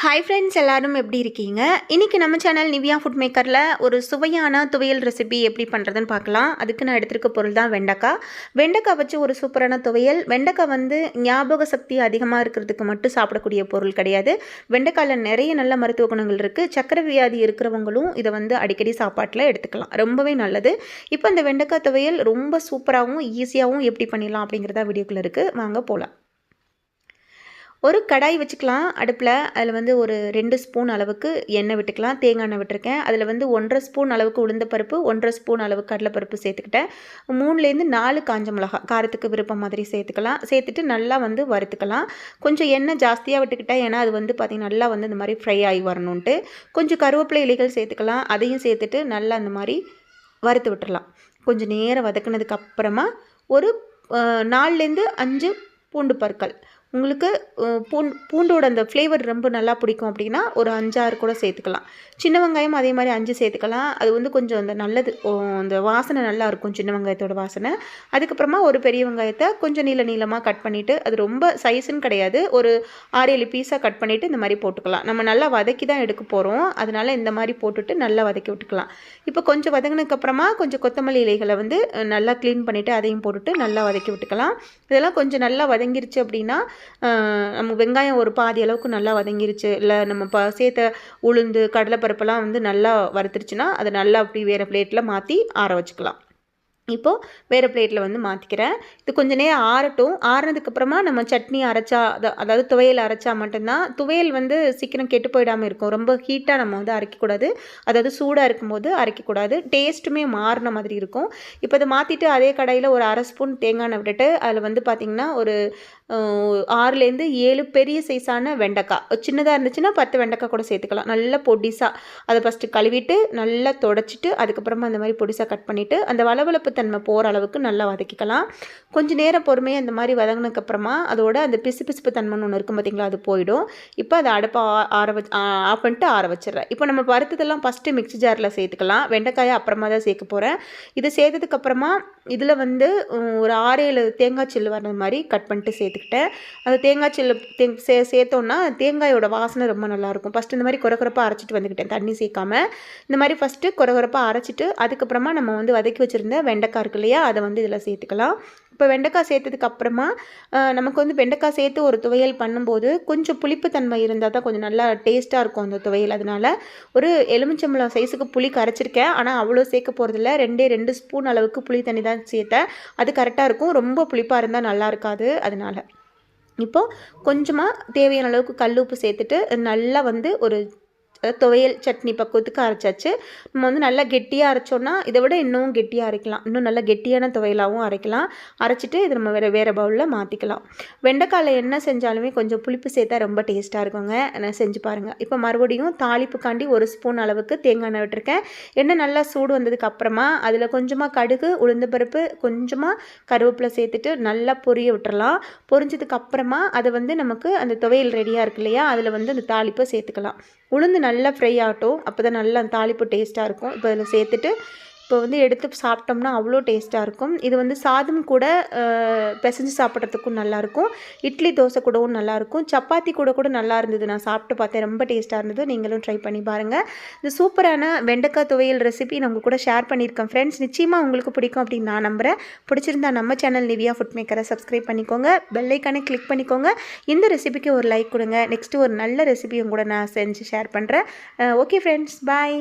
Hi friends எல்லோரும் எப்படி இருக்கீங்க? இன்றைக்கி நம்ம சேனல் நிவியா ஃபுட் மேக்கரில் ஒரு சுவையான துவையல் ரெசிபி எப்படி பண்ணுறதுன்னு பார்க்கலாம். அதுக்கு நான் எடுத்திருக்க பொருள் தான் வெண்டைக்காய் வெண்டைக்காய் வச்சு ஒரு சூப்பரான துவையல். வெண்டைக்காய் வந்து ஞாபக சக்தி அதிகமாக இருக்கிறதுக்கு மட்டும் சாப்பிடக்கூடிய பொருள் கிடையாது. வெண்டைக்காயில் நிறைய நல்ல மருத்துவ குணங்கள் இருக்குது சக்கரை வியாதி இருக்கிறவங்களும் இதை வந்து அடிக்கடி சாப்பாட்டில் எடுத்துக்கலாம். ரொம்பவே நல்லது. இப்போ இந்த வெண்டைக்காய் துவையல் ரொம்ப சூப்பராகவும் ஈஸியாகவும் எப்படி பண்ணிடலாம் அப்படிங்கிறதா வீடியோக்குள்ளே இருக்குது வாங்க போகலாம் ஒரு கடாய் வச்சுக்கலாம். அடுப்பில் அதில் வந்து ஒரு ரெண்டு ஸ்பூன் அளவுக்கு எண்ணெய் விட்டுக்கலாம். தேங்காய் எண்ணெய் விட்டுருக்கேன். அதில் வந்து ஒன்றரை ஸ்பூன் அளவுக்கு உளுந்த பருப்பு ஒன்றரை ஸ்பூன் அளவுக்கு கடலைப்பருப்பு சேர்த்துக்கிட்டேன். மூணுலேருந்து நாலு காஞ்ச மிளகா காரத்துக்கு விருப்பம் மாதிரி சேர்த்துக்கலாம். சேர்த்துட்டு நல்லா வந்து வறுத்துக்கலாம். கொஞ்சம் எண்ணெய் ஜாஸ்தியாக விட்டுக்கிட்டேன். ஏன்னா அது வந்து பார்த்திங்கன்னா நல்லா வந்து இந்த மாதிரி ஃப்ரை ஆகி வரணுன்ட்டு கொஞ்சம் கருவேப்பிலை இலைகள் சேர்த்துக்கலாம். அதையும் சேர்த்துட்டு நல்லா அந்த மாதிரி வறுத்து விட்டுறலாம். கொஞ்சம் நேரம் வதக்குனதுக்கு அப்புறமா ஒரு நாலுலேருந்து அஞ்சு பூண்டு பற்கள். உங்களுக்கு பூண் பூண்டோட அந்த ஃப்ளேவர் ரொம்ப நல்லா பிடிக்கும் அப்படின்னா ஒரு அஞ்சாறு கூட சேர்த்துக்கலாம். சின்ன வெங்காயம் அதே மாதிரி அஞ்சு சேர்த்துக்கலாம். அது வந்து கொஞ்சம் அந்த நல்லது அந்த வாசனை நல்லா இருக்கும் சின்ன வெங்காயத்தோட வாசனை. அதுக்கப்புறமா ஒரு பெரிய வெங்காயத்தை கொஞ்சம் நீள நீளமாக கட் பண்ணிவிட்டு அது ரொம்ப சைஸுன்னு கிடையாது. ஒரு ஆறு ஏழு பீஸாக கட் பண்ணிவிட்டு இந்த மாதிரி போட்டுக்கலாம். நம்ம நல்லா வதக்கி தான் எடுக்க போகிறோம் அதனால் இந்த மாதிரி போட்டுட்டு நல்லா வதக்கி விட்டுக்கலாம். இப்போ கொஞ்சம் வதங்கினதுக்கப்புறமா கொஞ்சம் கொத்தமல்லி இலைகளை வந்து நல்லா க்ளீன் பண்ணிவிட்டு அதையும் போட்டுட்டு நல்லா வதக்கி விட்டுக்கலாம். இதெல்லாம் கொஞ்சம் நல்லா வதங்கிருச்சு அப்படின்னா நம்ம வெங்காயம் ஒரு பாதி அளவுக்கு நல்லா வதங்கிருச்சு இல்லை நம்ம ப சேர்த்த உளுந்து கடலைப்பருப்பெல்லாம் வந்து நல்லா வறுத்துருச்சுன்னா அதை நல்லா அப்படி வேறு பிளேட்டில் மாற்றி ஆற வச்சுக்கலாம். இப்போது வேறு பிளேட்டில் வந்து மாற்றிக்கிறேன் இது கொஞ்சம் நேரம் ஆறட்டும். ஆறுனதுக்கப்புறமா நம்ம சட்னி அரைச்சா அதாவது துவையல் அரைச்சா மட்டும்தான். துவையல் வந்து சீக்கிரம் கெட்டு போயிடாமல் இருக்கும். ரொம்ப ஹீட்டாக நம்ம வந்து அரைக்கக்கூடாது. அதாவது சூடாக இருக்கும்போது அரைக்கக்கூடாது. டேஸ்ட்டுமே மாறின மாதிரி இருக்கும். இப்போ இதை மாற்றிட்டு அதே கடையில் ஒரு அரை ஸ்பூன் தேங்காய் விட்டுட்டு அதில் வந்து பார்த்திங்கன்னா ஒரு ஆறுலேருந்து ஏழு பெரிய சைஸான வெண்டைக்காய். சின்னதாக இருந்துச்சுன்னா பத்து வெண்டைக்காய் கூட சேர்த்துக்கலாம். நல்லா பொடிசாக அதை ஃபஸ்ட்டு கழுவிட்டு நல்லா தொடச்சிட்டு அதுக்கப்புறமா அந்த மாதிரி பொடிசாக கட் பண்ணிவிட்டு அந்த வளவளப்பு தன்மை போகிற அளவுக்கு நல்லா வதக்கிக்கலாம். கொஞ்சம் நேரம் பொறுமையாக இந்த மாதிரி வதங்கினதுக்கப்புறமா அதோட அந்த பிசு பிசுப்பு தன்மைன்னு ஒன்று இருக்கும் பார்த்திங்களா அது போயிடும். இப்போ அதை அடுப்பை ஆற வச்சு ஆஃப் பண்ணிட்டு ஆற வச்சிடுறேன். இப்போ நம்ம பருத்ததெல்லாம் ஃபஸ்ட்டு மிக்சி ஜாரில் சேர்த்துக்கலாம். வெண்டைக்காயை அப்புறமா தான் சேர்க்க போகிறேன் இதை சேர்த்ததுக்கப்புறமா இதில் வந்து ஒரு ஆறு ஏழு தேங்காய் சில்லு வர்ற மாதிரி கட் பண்ணிட்டு சேர்த்துக்கிட்டேன். அது தேங்காய் சில்லு தே சே சேர்த்தோன்னா தேங்காயோட வாசனை ரொம்ப நல்லாயிருக்கும் ஃபஸ்ட்டு இந்த மாதிரி குறக்குறப்பாக அரைச்சிட்டு வந்துக்கிட்டேன் தண்ணி சேர்க்காம. இந்த மாதிரி ஃபஸ்ட்டு குறக்குறப்பாக அரைச்சிட்டு அதுக்கப்புறமா நம்ம வந்து வதக்கி வச்சுருந்த வெண்டைக்காய் இருக்கு இல்லையா அதை வந்து இதில் சேர்த்துக்கலாம். இப்போ வெண்டைக்காய் சேர்த்ததுக்கு அப்புறமா நமக்கு வந்து வெண்டைக்காய் சேர்த்து ஒரு துவையல் பண்ணும்போது கொஞ்சம் புளிப்புத்தன்மை இருந்தால் தான் கொஞ்சம் நல்லா டேஸ்ட்டாக இருக்கும் அந்த துவையல். அதனால் ஒரு எலுமிச்சம்பழம் சைஸுக்கு புளி கரைச்சிருக்கேன். ஆனால் அவ்வளோ சேர்க்க போகிறதில்ல ரெண்டே ரெண்டு ஸ்பூன் அளவுக்கு புளி தண்ணி தான் சேர்த்தேன். அது கரெக்டாக இருக்கும். ரொம்ப புளிப்பாக இருந்தால் நல்லா இருக்காது அதனால். இப்போது கொஞ்சமாக தேவையான அளவுக்கு கல் உப்பு சேர்த்துட்டு நல்லா வந்து ஒரு துவையல் சட்னி பக்குவத்துக்கு அரைச்சாச்சு. நம்ம வந்து நல்லா கெட்டியாக அரைச்சோன்னா இதை விட இன்னும் கெட்டியாக அரைக்கலாம். இன்னும் நல்லா கெட்டியான துவையலாகவும் அரைக்கலாம். அரைச்சிட்டு இது நம்ம வேறு வேறு பவுலில் மாற்றிக்கலாம் வெண்டைக்காயில் என்ன செஞ்சாலுமே கொஞ்சம் புளிப்பு சேர்த்தா ரொம்ப டேஸ்ட்டாக இருக்குங்க. நான் செஞ்சு பாருங்கள் இப்போ மறுபடியும் தாளிப்புக்காண்டி ஒரு ஸ்பூன் அளவுக்கு தேங்காய் எண்ணெய் விட்டுருக்கேன். எண்ணெய் நல்லா சூடு வந்ததுக்கு அப்புறமா அதில் கொஞ்சமாக கடுகு உளுந்து பருப்பு கொஞ்சமாக கருவேப்பிலை சேர்த்துட்டு நல்லா பொரிய விட்டுறலாம். பொரிஞ்சதுக்கு அப்புறமா அதை வந்து நமக்கு அந்த துவையல் ரெடியாக இருக்கு இல்லையா? அதில் வந்து அந்த தாளிப்பை சேர்த்துக்கலாம். உளுந்து நல்லா நல்லா ஃப்ரை ஆகட்டும். அப்போ தான் நல்லா தாளிப்பு டேஸ்ட்டாக இருக்கும். இப்போ இதில் சேர்த்துட்டு இப்போ வந்து எடுத்து சாப்பிட்டோம்னா அவ்வளோ டேஸ்ட்டாக இருக்கும். இது வந்து சாதம் கூட பிசைஞ்சு சாப்பிட்றதுக்கும் நல்லாயிருக்கும். இட்லி தோசை கூடவும் நல்லாயிருக்கும். சப்பாத்தி கூட கூட நல்லா இருந்தது நான் சாப்பிட்டு பார்த்தேன். ரொம்ப டேஸ்ட்டாக இருந்தது. நீங்களும் ட்ரை பண்ணி பாருங்கள் இந்த சூப்பரான வெண்டைக்காய் துவையல் ரெசிபி நான் உங்கள் கூட ஷேர் பண்ணியிருக்கேன். ஃப்ரெண்ட்ஸ் நிச்சயமாக உங்களுக்கு பிடிக்கும் அப்படின்னு நான் நம்புகிறேன் பிடிச்சிருந்தா நம்ம சேனல் நிவியா ஃபுட் மேக்கரை சப்ஸ்கிரைப் பண்ணிக்கோங்க. பெல்லைக்கானே கிளிக் பண்ணிக்கோங்க. இந்த ரெசிபிக்கு ஒரு லைக் கொடுங்க. நெக்ஸ்ட்டு ஒரு நல்ல ரெசிபியும் கூட நான் செஞ்சு ஷேர் பண்ணுறேன் ஓகே ஃப்ரெண்ட்ஸ் பாய்